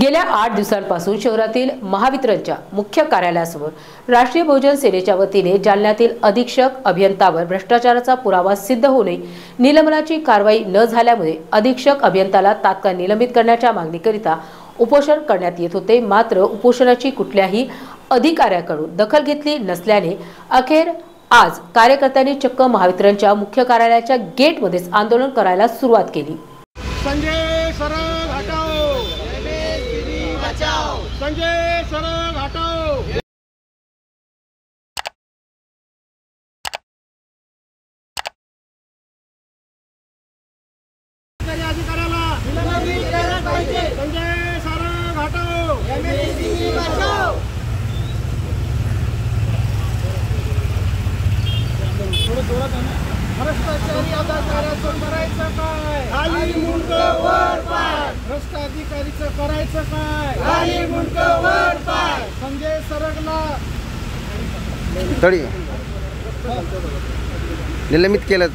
गेल्या आठ दिवसांपासून शहरातील महावितरणच्या मुख्य कार्यालयासमोर राष्ट्रीय बहुजन सेनेच्या वतीने जालन्यातील अधीक्षक अभियंतावर भ्रष्टाचाराचा पुरावा सिद्ध होणे निलंबनाची कारवाई न झाल्यामुळे अधीक्षक अभियंताला तात्काळ निलंबित करण्याच्या मागणीकरिता उपोषण करण्यात येत होते. मात्र उपोषणाची कुठल्याही अधिकाऱ्याकडून दखल घेतली नसल्याने अखेर आज कार्यकर्त्यांनी चक्क महावितरणच्या मुख्य कार्यालयाच्या गेटमध्येच आंदोलन करायला सुरुवात केली. संजय सरळ संजय सरळ हटाओ भ्रष्टाचारी अधिकाऱ्याचं करायचं काय खाली मुंड वर पाय भ्रष्ट अधिकारीचं करायचं काय? खाली मुंड वर पाय. संजय सरगला. तरी निलंबित केलं.